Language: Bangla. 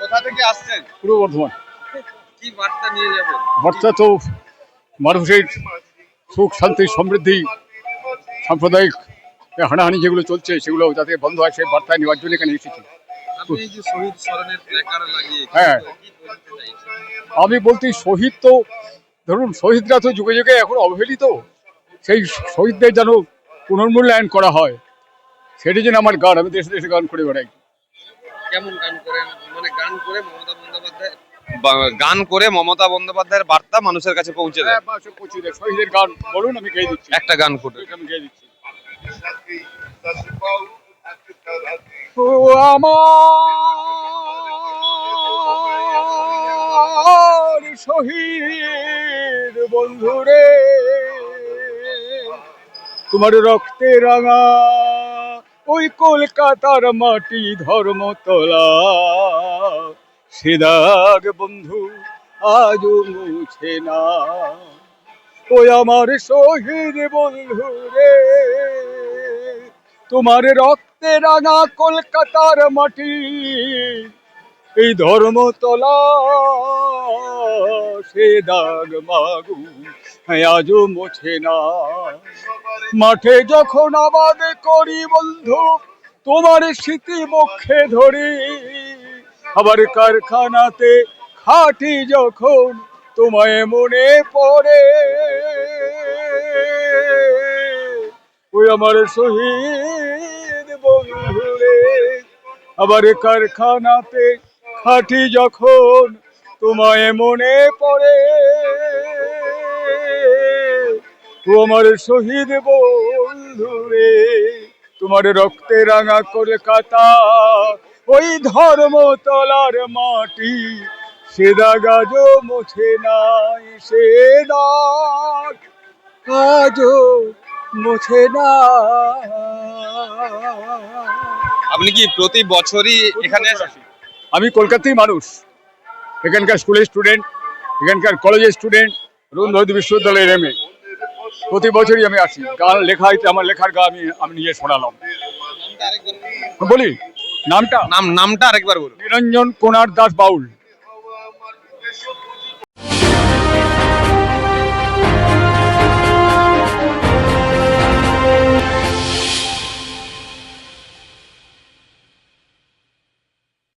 কোথা থেকে আসছেন? পূর্ব বর্ধমান। কি বার্তা নিয়ে যাবেন? বার্তা তো মানুষের সুখ শান্তি সমৃদ্ধি সাম্প্রদায়িক হানাহানি যেগুলো চলছে সেগুলো যাতে বন্ধ হয় সেই বার্তা নেওয়ার জন্য এখানে এসেছি। হ্যাঁ। আমি বলতে শহীদ তো ধরুন শহীদরা তো যুগে যুগে এখন অবহেলিত। সেই শহীদদের যেন পুনর্মূল্যায়ন করা হয় সেটি যেন আমার গান আমি দেশে দেশে গান করে বেড়াই। কেমন গান করেন মানে গান করে মমতা বন্দ্যোপাধ্যায় বা- গান করে মমতা বন্দ্যোপাধ্যায়ের বার্তা মানুষের কাছে পৌঁছে দেয়। হ্যাঁ, বাসে পৌঁছে দেয়। শহীদের গান। বলুন আমি গেয়ে দিচ্ছি। একটা গান করে আমি গেয়ে দিচ্ছি। আমার শহীদ বন্ধুরে তোমার রক্তে রাঙা ওই কলকাতার মাটি ধর্মতলা। সেদাগ বন্ধু আজও মুছে না। ওই আমার শহীদ বন্ধু রে, তোমার রক্তে রাঙা কলকাতার মাটি, এই ধর্মতলা। সে দাগ মাগু, আজও মোছে না। মাঠে যখন আবাদ করি বন্ধু, তোমার স্মৃতি মুখে ধরি। আবার কারখানাতে খাটি যখন তোমায় মনে পড়ে। ওই আমার শহীদ বন্ধুরে, আবার কারখানাতে খাটি যখন তোমায় মনে পড়ে। ও আমার শহীদ বন্ধুরে তোমার রক্তে রাঙা কলকাতা ওই ধর্মতলার মাটি। সে দাগাজও মুছে নাই সে দাগ আজও মুছে না আপনি কি প্রতি বছরই এখানে আমি কলকাতায় মানুষ। এখানকার স্কুলের স্টুডেন্ট এখানকার কলেজের স্টুডেন্ট রবীন্দ্র বিশ্ববিদ্যালয়ের এম প্রতি বছরই আমি আসি। গান লেখা হইতে আমার লেখার গান আমি আমি নিয়ে শোনালাম। বলি নামটা? নাম নামটা আরেকবার বলুন নিরঞ্জন কোনার দাস বাউল।